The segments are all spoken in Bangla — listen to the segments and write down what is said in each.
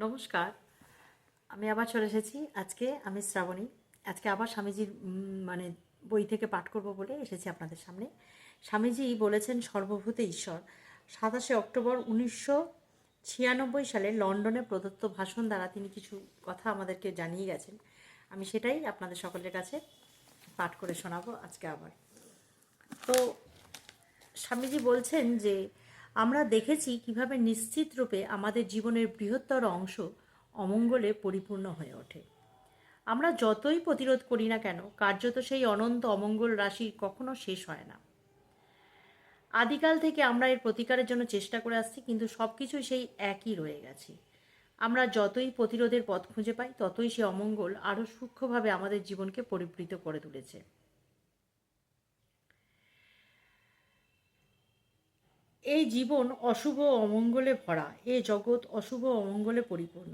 নমস্কার। আমি আবার চলে এসেছি। আজকে আমি শ্রাবণী। আজকে আবার স্বামীজির মানে বই থেকে পাঠ করব বলে এসেছি আপনাদের সামনে। স্বামীজি বলেছেন সর্বভূত ঈশ্বর। সাতাশে অক্টোবর উনিশশো ছিয়ানব্বই সালে লন্ডনে প্রদত্ত ভাষণ দ্বারা তিনি কিছু কথা আমাদেরকে জানিয়ে গেছেন। আমি সেটাই আপনাদের সকলের কাছে পাঠ করে শোনাবো আজকে আবার। তো স্বামীজি বলছেন যে আমরা দেখেছি কীভাবে নিশ্চিত রূপে আমাদের জীবনের বৃহত্তর অংশ অমঙ্গলে পরিপূর্ণ হয়ে ওঠে। আমরা যতই প্রতিরোধ করি না কেন, কার্যত সেই অনন্ত অমঙ্গল রাশি কখনো শেষ হয় না। আদিকাল থেকে আমরা এর প্রতিকারের জন্য চেষ্টা করে আসছি, কিন্তু সব কিছুই সেই একই রয়ে গেছে। আমরা যতই প্রতিরোধের পথ খুঁজে পাই, ততই সে অমঙ্গল আরও সূক্ষ্মভাবে আমাদের জীবনকে পরিবৃত করে তুলেছে। এই জীবন অশুভ অমঙ্গলে ভরা এ জগৎ অশুভ অমঙ্গলে পরিপূর্ণ।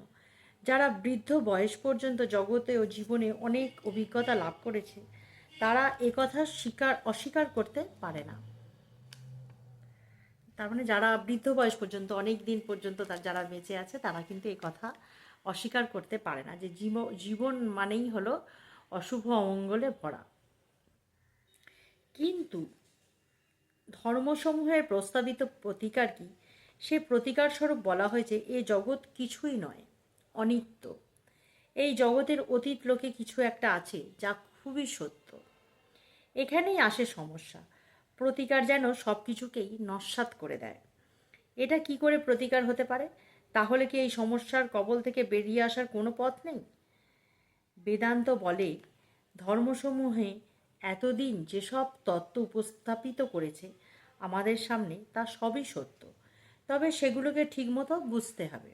যারা বৃদ্ধ বয়স পর্যন্ত জগতে ও জীবনে অনেক অভিজ্ঞতা লাভ করেছে, তারা একথা স্বীকার, অস্বীকার করতে পারে না। তার মানে যারা বৃদ্ধ বয়স পর্যন্ত, অনেক দিন পর্যন্ত তার যারা বেঁচে আছে, তারা কিন্তু এই কথা অস্বীকার করতে পারে না যে জীব- জীবন মানেই হলো অশুভ অমঙ্গলে ভরা। কিন্তু ধর্মসমূহের প্রস্তাবিত প্রতিকার কি? সে প্রতিকার স্বরূপ বলা হয়েছে, এ জগৎ কিছুই নয়, অনিত্য। এই জগতের অতীত লোকে কিছু একটা আছে, যা খুবই সত্য। এখানেই আসে সমস্যা। প্রতিকার যেন সব কিছুকেই নস্বাত করে দেয়। এটা কি করে প্রতিকার হতে পারে? তাহলে কি এই সমস্যার কবল থেকে বেরিয়ে আসার কোনো পথ নেই? বেদান্ত বলে, ধর্মসমূহে এতদিন যেসব তত্ত্ব উপস্থাপিত করেছে আমাদের সামনে তা সবই সত্য। তবে সেগুলোকে ঠিকমতো বুঝতে হবে।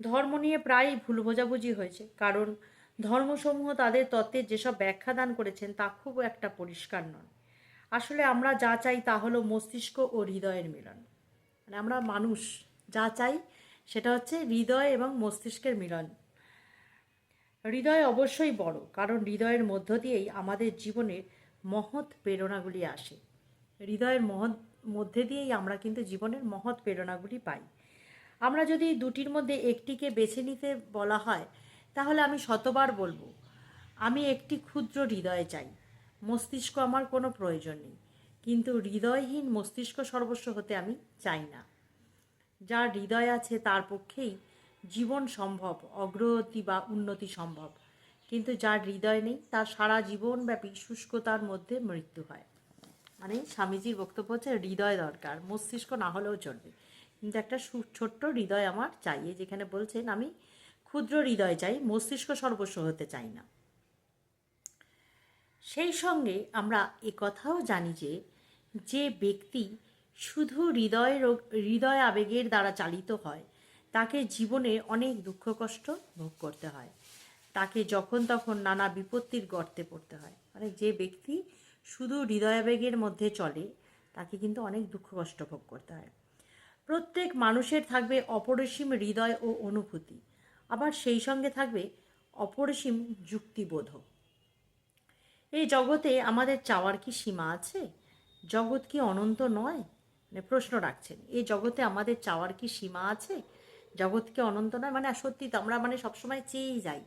ধর্ম নিয়ে প্রায়ই ভুল বোঝাবুঝি হয়েছে, কারণ ধর্মসমূহ তাদের তত্ত্বের যেসব ব্যাখ্যা দান করেছেন তা খুব একটা পরিষ্কার নয়। আসলে আমরা যা চাই তা হলো মস্তিষ্ক ও হৃদয়ের মিলন। মানে আমরা মানুষ যা চাই সেটা হচ্ছে হৃদয় এবং মস্তিষ্কের মিলন। হৃদয় অবশ্যই বড়, কারণ হৃদয়ের মধ্য দিয়েই আমাদের জীবনের মহৎ প্রেরণাগুলি আসে। হৃদয়ের মহৎ, মধ্যে দিয়েই আমরা কিন্তু জীবনের মহৎ প্রেরণাগুলি পাই। আমরা যদি দুটির মধ্যে একটিকে বেছে নিতে বলা হয়, তাহলে আমি শতবার বলব, আমি একটি ক্ষুদ্র হৃদয় চাই। মস্তিষ্ক আমার কোনো প্রয়োজন নেই, কিন্তু হৃদয়হীন মস্তিষ্ক সর্বস্ব হতে আমি চাই না। যার হৃদয় আছে তার পক্ষেই জীবন সম্ভব, অগ্রগতি বা উন্নতি সম্ভব। কিন্তু যার হৃদয় নেই, তার সারা জীবনব্যাপী শুষ্কতার মধ্যে মৃত্যু হয়। মানে স্বামীজির বক্তব্য হচ্ছে হৃদয় দরকার, মস্তিষ্ক না হলেও চলবে। কিন্তু একটা ছোট্ট হৃদয় আমার চাই যেখানে বলছেন আমি ক্ষুদ্র হৃদয় চাই, মস্তিষ্ক সর্বস্ব হতে চাই না। সেই সঙ্গে আমরা কথাও জানি যে যে ব্যক্তি শুধু হৃদয় রোগ- হৃদয় আবেগের দ্বারা চালিত হয়, তাকে জীবনে অনেক দুঃখ কষ্ট ভোগ করতে হয়। তাকে যখন তখন নানা বিপত্তির গর্তে পড়তে হয়। মানে যে ব্যক্তি শুধু হৃদয়াবেগের মধ্যে চলে, তাকে কিন্তু অনেক দুঃখ কষ্ট ভোগ করতে হয়। প্রত্যেক মানুষের থাকবে অপরিসীম হৃদয় ও অনুভূতি, আবার সেই সঙ্গে থাকবে অপরিসীম যুক্তিবোধ। এই জগতে আমাদের চাওয়ার কি সীমা আছে? জগৎ কি অনন্ত নয়? মানে প্রশ্ন রাখছেন, এই জগতে আমাদের চাওয়ার কি সীমা আছে? জগৎ কি অনন্ত নয়? মানে সত্যি তো আমরা মানে সবসময় চেয়েই যাই।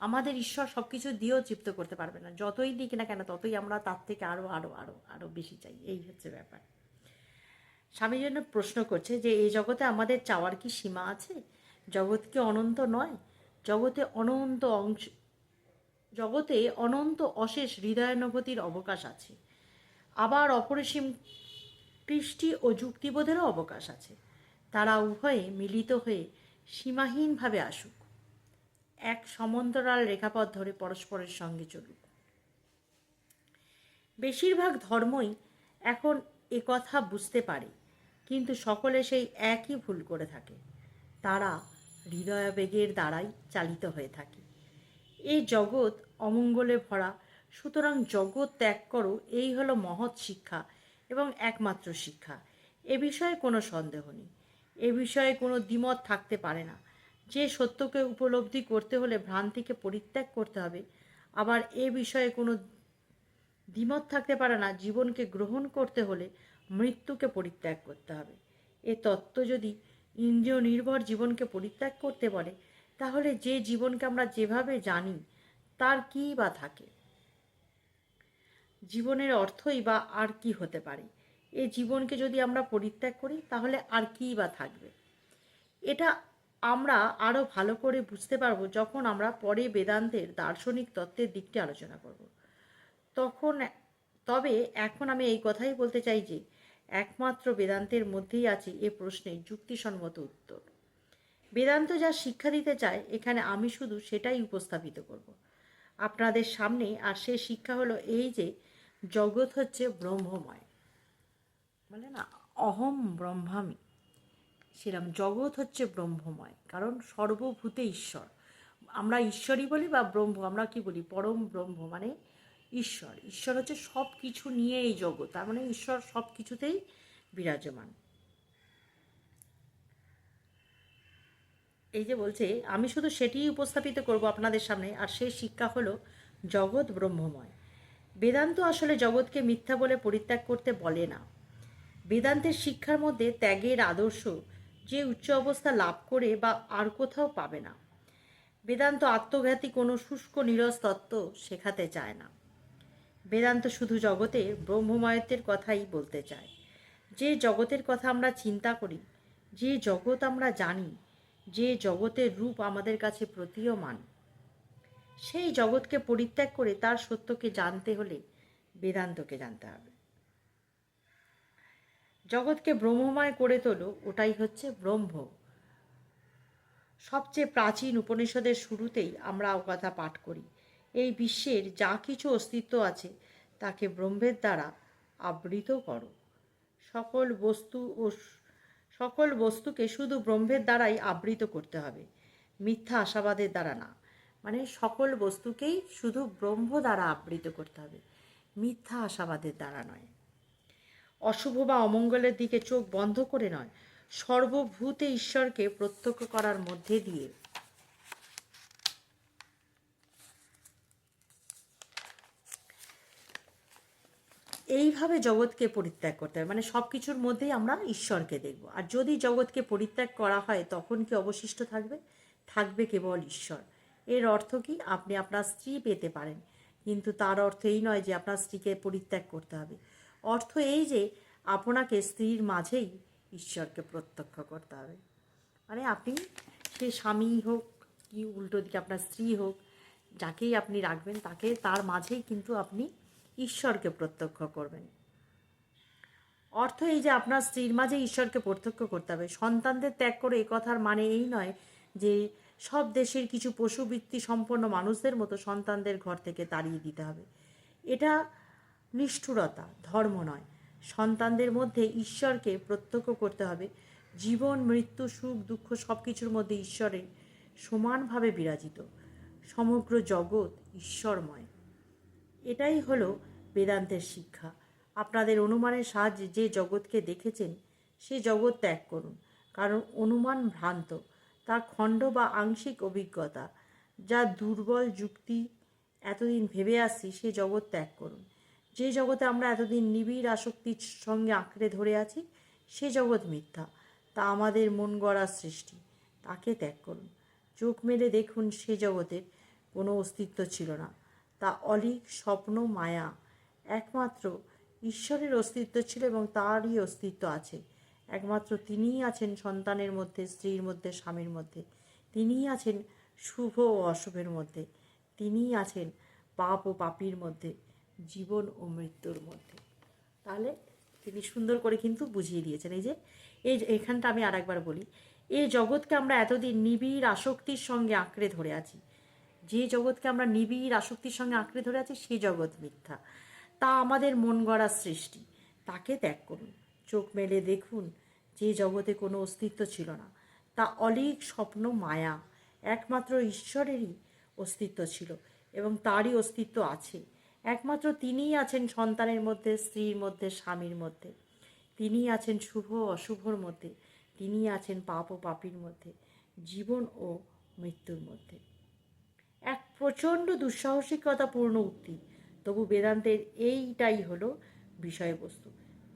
আমাদের ঈশ্বর সব কিছু দিয়েও তৃপ্ত করতে পারবে না। যতই দিক না কেন, ততই আমরা তার থেকে আরও আরও আরও আরও বেশি চাই। এই হচ্ছে ব্যাপার। স্বামী জন্য প্রশ্ন করছে যে, এই জগতে আমাদের চাওয়ার কি সীমা আছে? জগৎ কি অনন্ত নয়? জগতে অনন্ত অংশ, জগতে অনন্ত অশেষ হৃদয়ানুভূতির অবকাশ আছে। আবার অপরিসীম কৃষ্টি ও যুক্তিবোধেরও অবকাশ আছে। তারা উভয়ে মিলিত হয়ে সীমাহীনভাবে আসুক। এক সমান্তরাল রেখাপথ ধরে পরস্পরের সঙ্গে চলুক। বেশিরভাগ ধর্মই এখন কথা বুঝতে পারে, কিন্তু সকলে সেই একই ভুল করে থাকে। তারা হৃদয়াবেগের দ্বারাই চালিত হয়ে থাকে। এই জগৎ অমঙ্গলে ভরা, সুতরাং জগৎ ত্যাগ করো, এই হলো মহৎ শিক্ষা এবং একমাত্র শিক্ষা। এ বিষয়ে কোনো সন্দেহ নেই। এ বিষয়ে কোনো দ্বিমত থাকতে পারে না। যে সত্যকে উপলব্ধি করতে হলে ভ্রান্তিকে পরিত্যাগ করতে হবে। আবার এ বিষয়ে কোনো দ্বিমত থাকতে পারে না। জীবনকে গ্রহণ করতে হলে মৃত্যুকে পরিত্যাগ করতে হবে। এ তত্ত্ব যদি ইন্দ্রিয় নির্ভর জীবনকে পরিত্যাগ করতে বলে, তাহলে যে জীবনকে আমরা যেভাবে জানি, তার কী বা থাকে? জীবনের অর্থই বা আর কি হতে পারে? এ জীবনকে যদি আমরা পরিত্যাগ করি, তাহলে আর কী বা থাকবে? এটা আমরা আরও ভালো করে বুঝতে পারব যখন আমরা পরে বেদান্তের দার্শনিক তত্ত্বের দিকটি আলোচনা করব। তখন তবে এখন আমি এই কথাই বলতে চাই যে, একমাত্র বেদান্তের মধ্যেই আছে এ প্রশ্নের যুক্তিসম্মত উত্তর। বেদান্ত যা শিক্ষা দিতে চায়, এখানে আমি শুধু সেটাই উপস্থাপিত করব। আপনাদের সামনে আর সে শিক্ষা হলো এই যে, জগৎ হচ্ছে ব্রহ্মময়। বলে না, অহম ব্রহ্মামি। সেরকম জগৎ হচ্ছে ব্রহ্মময়, কারণ সর্বভূতে ঈশ্বর। আমরা ঈশ্বরই বলি বা ব্রহ্ম, আমরা কি বলি? পরম ব্রহ্ম মানে ঈশ্বর। ঈশ্বর হচ্ছে সব কিছু নিয়ে এই জগৎ, তার মানে ঈশ্বর সব কিছুতেই বিরাজমান। এই যে বলছে, আমি শুধু সেটিই উপস্থাপিত করব আপনাদের সামনে, আর সেই শিক্ষা হলো জগৎ ব্রহ্মময়। বেদান্ত আসলে জগৎকে মিথ্যা বলে পরিত্যাগ করতে বলে না। বেদান্তের শিক্ষার মধ্যে ত্যাগের আদর্শ যে উচ্চ অবস্থা লাভ করে বা আর কোথাও পাবে না। বেদান্ত আত্মঘাতী কোনো শুষ্ক নিরস তত্ত্ব শেখাতে চায় না। বেদান্ত শুধু জগতে ব্রহ্মময়ত্বের কথাই বলতে চায়। যে জগতের কথা আমরা চিন্তা করি, যে জগৎ আমরা জানি, যে জগতের রূপ আমাদের কাছে প্রতীয়মান, সেই জগৎকে পরিত্যাগ করে তার সত্যকে জানতে হলে বেদান্তকে জানতে হবে। জগৎকে ব্রহ্মময় করে তোলো, ওটাই হচ্ছে ব্রহ্ম। সবচেয়ে প্রাচীন উপনিষদের শুরুতেই আমরা ও কথা পাঠ করি। এই বিশ্বের যা কিছু অস্তিত্ব আছে, তাকে ব্রহ্মের দ্বারা আবৃত করো। সকল বস্তু ও সকল বস্তুকে শুধু ব্রহ্মের দ্বারাই আবৃত করতে হবে। মিথ্যা আশাবাদের দ্বারা না। মানে সকল বস্তুকেই শুধু ব্রহ্ম দ্বারা আবৃত করতে হবে। মিথ্যা আশাবাদের দ্বারা নয়। অশুভ বা অমঙ্গলের দিকে চোখ বন্ধ করে নয়, সর্বভূতে ঈশ্বরকে প্রত্যক্ষ করার মধ্যে দিয়ে। এইভাবে জগৎকে পরিত্যাগ করতে হবে মানে সব কিছুর মধ্যেই আমরা ঈশ্বরকে দেখব। আর যদি জগৎকে পরিত্যাগ করা হয়, তখন কি অবশিষ্ট থাকবে? থাকবে কেবল ঈশ্বর। এর অর্থ কি? আপনি আপনার স্ত্রী পেতে পারেন, কিন্তু তার অর্থ এই নয় যে আপনার স্ত্রীকে পরিত্যাগ করতে হবে। অর্থ এই যে আপনাকে স্ত্রীর মাঝেই ঈশ্বরকে প্রত্যক্ষ করতে হবে। মানে আপনি সে স্বামী হোক কি উল্টো দিকে আপনার স্ত্রী হোক, যাকেই আপনি রাখবেন তাকে তার মাঝেই কিন্তু আপনি ঈশ্বরকে প্রত্যক্ষ করবেন। অর্থ এই যে আপনার স্ত্রীর মাঝে ঈশ্বরকে প্রত্যক্ষ করতে হবে। সন্তানদের ত্যাগ করে এ কথার মানে এই নয় যে সব দেশের কিছু পশুবৃত্তি সম্পন্ন মানুষদের মতো সন্তানদের ঘর থেকে তাড়িয়ে দিতে হবে। এটা নিষ্ঠুরতা, ধর্ম নয়। সন্তানদের মধ্যে ঈশ্বরকে প্রত্যক্ষ করতে হবে। জীবন, মৃত্যু, সুখ, দুঃখ সব কিছুর মধ্যে ঈশ্বরের সমানভাবে বিরাজিত। সমগ্র জগৎ ঈশ্বরময়। এটাই হলো বেদান্তের শিক্ষা। আপনাদের অনুমানের সাহায্যে যে জগৎকে দেখেছেন, সে জগৎ ত্যাগ করুন। কারণ অনুমান ভ্রান্ত। তা খণ্ড বা আংশিক অভিজ্ঞতা। যা দুর্বল যুক্তি, এতদিন ভেবে আসছি সে জগৎ ত্যাগ করুন। যে জগতে আমরা এতদিন নিবিড় আসক্তির সঙ্গে আঁকড়ে ধরে আছি, সে জগৎ মিথ্যা। তা আমাদের মন গড়া সৃষ্টি। তাকে ত্যাগ করুন। চোখ মেলে দেখুন সে জগতের কোনো অস্তিত্ব ছিল না। তা অলিক স্বপ্ন মায়া। একমাত্র ঈশ্বরের অস্তিত্ব ছিল এবং তারই অস্তিত্ব আছে। একমাত্র তিনিই আছেন সন্তানের মধ্যে, স্ত্রীর মধ্যে, স্বামীর মধ্যে। তিনিই আছেন শুভ ও অশুভের মধ্যে। তিনিই আছেন পাপ ও পাপির মধ্যে। জীবন ও মৃত্যুর মধ্যে। তাহলে তিনি সুন্দর করে কিন্তু বুঝিয়ে দিয়েছেন। এই যে, এই এখানটা আমি আর একবার বলি, এই জগৎকে আমরা এতদিন নিবিড় আসক্তির সঙ্গে আঁকড়ে ধরে আছি। যে জগৎকে আমরা নিবিড় আসক্তির সঙ্গে আঁকড়ে ধরে আছি সেই জগৎ মিথ্যা। তা আমাদের মন গড়া সৃষ্টি। তাকে ত্যাগ করুন। চোখ মেলে দেখুন যে জগতে কোনো অস্তিত্ব ছিল না। তা অলিক স্বপ্ন মায়া। একমাত্র ঈশ্বরেরই অস্তিত্ব ছিল এবং তারই অস্তিত্ব আছে। একমাত্র তিনিই আছেন সন্তানের মধ্যে, স্ত্রীর মধ্যে, স্বামীর মধ্যে। তিনিই আছেন শুভ অশুভর মধ্যে। তিনিই আছেন পাপ ও পাপির মধ্যে, জীবন ও মৃত্যুর মধ্যে। এক প্রচণ্ড দুঃসাহসিকতাপূর্ণ উক্তি। তবু বেদান্তের এইটাই হলো বিষয়বস্তু।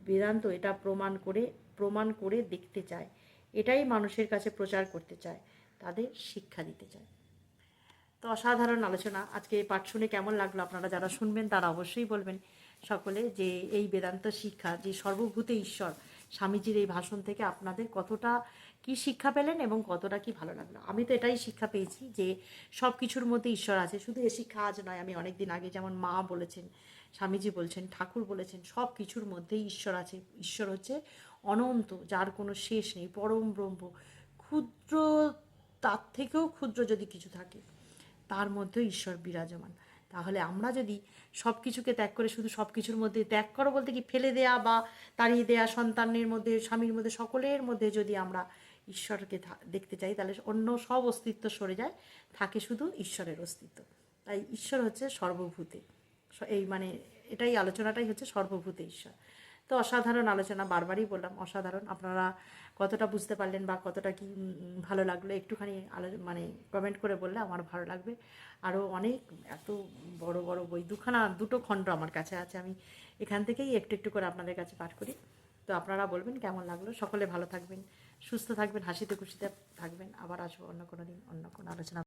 বেদান্ত এটা প্রমাণ করে প্রমাণ করে দেখতে চায়। এটাই মানুষের কাছে প্রচার করতে চায়, তাদের শিক্ষা দিতে চায়। তো অসাধারণ আলোচনা। আজকে এই পাঠ শুনে কেমন লাগল আপনারা যারা শুনবেন তারা অবশ্যই বলবেন সকলে যে এই বেদান্ত শিক্ষা, যে সর্বভূতে ঈশ্বর, স্বামীজির এই ভাষণ থেকে আপনাদের কতটা কি শিক্ষা পেলেন এবং কতটা কি ভালো লাগল। আমি তো এটাই শিক্ষা পেয়েছি যে সব কিছুর মধ্যে ঈশ্বর আছে। শুধু এ শিক্ষা আজ নয়, আমি অনেক দিন আগে যেমন মা বলেছেন, স্বামীজি বলছেন, ঠাকুর বলেছেন সব কিছুর মধ্যেই ঈশ্বর আছে। ঈশ্বর হচ্ছে অনন্ত, যার কোনো শেষ নেই, পরম ব্রহ্ম। ক্ষুদ্র তার থেকেও ক্ষুদ্র যদি কিছু থাকে। তার মধ্যেও ঈশ্বর বিরাজমান। তাহলে আমরা যদি সব কিছুকে ত্যাগ করে শুধু সব কিছুর মধ্যে ত্যাগ করো বলতে কি ফেলে দেয়া বা তাড়িয়ে দেয়া সন্তানের মধ্যে, স্বামীর মধ্যে, সকলের মধ্যে যদি আমরা ঈশ্বরকে দেখতে চাই, তাহলে অন্য সব অস্তিত্ব সরে যায়, থাকে শুধু ঈশ্বরের অস্তিত্ব। তাই ঈশ্বর হচ্ছে সর্বভূতে। এই মানে এটাই আলোচনাটাই হচ্ছে সর্বভূতে ঈশ্বর। তো অসাধারণ আলোচনা, বারবারই বললাম অসাধারণ। আপনারা কতটা বুঝতে পারলেন বা কতটা কি ভালো লাগল একটুখানি আলো মানে কমেন্ট করে বললে আমার ভালো লাগবে। আরও অনেক, এত বড় বড় বই, দুখানা, দুটো খণ্ড আমার কাছে আছে। আমি এখান থেকেই একটু একটু করে আপনাদের কাছে পাঠ করি। তো আপনারা বলবেন কেমন লাগল? সকলে ভালো থাকবেন, সুস্থ থাকবেন, হাসিতে খুশিতে থাকবেন। আবার আসব অন্য কোনো দিন, অন্য কোনো আলোচনা